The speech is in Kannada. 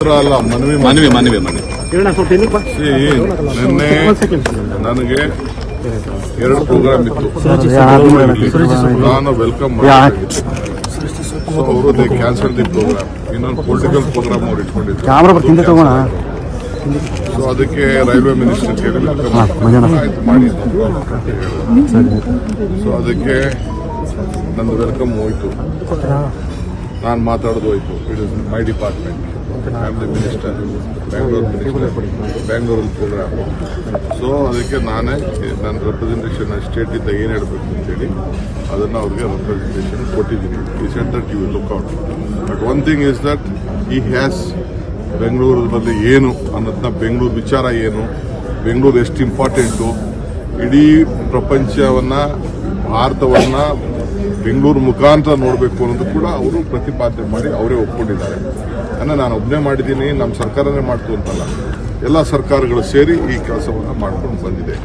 ಅಲ್ಲ ಮನವಿ ಮನವಿ ಮನವಿ ಮನವಿ. ನಿನ್ನೆ ನನಗೆ ಎರಡು ಪ್ರೋಗ್ರಾಮ್ ಇತ್ತು. ನಾನು ವೆಲ್ಕಮ್ ಸೊ ಅವರು ದೇ ಕ್ಯಾನ್ಸಲ್ ದಿ ಪ್ರೋಗ್ರಾಮ್ ಇನ್ನೊಂದು ಪೊಲಿಟಿಕಲ್ ಪ್ರೋಗ್ರಾಮ್ ಅವ್ರು ಇಟ್ಕೊಂಡಿದ್ರು. ಸೊ ಅದಕ್ಕೆ ರೈಲ್ವೆ ಮಿನಿಸ್ಟರ್ ಕೇಳಿ ವೆಲ್ಕಮ್ ಆಯ್ತು ಸೊ ಅದಕ್ಕೆ ನಂದು ವೆಲ್ಕಮ್ ಹೋಯ್ತು. ನಾನು ಮಾತಾಡೋದು ಹೋಯ್ತು. It is my department the minister Bangalore minister ಬ್ಯಾಂಗ್ಳೂರಲ್ಲಿ ಪ್ರೋಗ್ರಾಮ್ ಸೊ ಅದಕ್ಕೆ ನಾನೇ ನನ್ನ ರೆಪ್ರೆಸೆಂಟೇಷನ್ ಸ್ಟೇಟಿಂದ ಏನು ಹೇಳಬೇಕು ಅಂತೇಳಿ ಅದನ್ನು ಅವ್ರಿಗೆ ರೆಪ್ರೆಸೆಂಟೇಷನ್ ಕೊಟ್ಟಿದ್ದೀನಿ. ಈ set that you look out but one thing is that ಈ ಹ್ಯಾಸ್ ಬೆಂಗಳೂರಲ್ಲಿ ಏನು ಅನ್ನೋದನ್ನ ಬೆಂಗಳೂರು ವಿಚಾರ ಏನು ಬೆಂಗಳೂರು ಎಷ್ಟು ಇಂಪಾರ್ಟೆಂಟು ಇಡೀ ಪ್ರಪಂಚವನ್ನು ಭಾರತವನ್ನ ಬೆಂಗಳೂರು ಮುಖಾಂತರ ನೋಡಬೇಕು ಅನ್ನೋದು ಕೂಡ ಅವರು ಪ್ರತಿಪಾದನೆ ಮಾಡಿ ಅವರೇ ಒಪ್ಪಿಕೊಂಡಿದ್ದಾರೆ ಅನ್ನ ನಾನು ಒಬ್ಬನೇ ಮಾಡಿದ್ದೀನಿ ನಮ್ಮ ಸರ್ಕಾರನೇ ಮಾಡ್ತು ಅಂತಲ್ಲ. ಎಲ್ಲ ಸರ್ಕಾರಗಳು ಸೇರಿ ಈ ಕೆಲಸವನ್ನು ಮಾಡ್ಕೊಂಡು ಬಂದಿದೆ.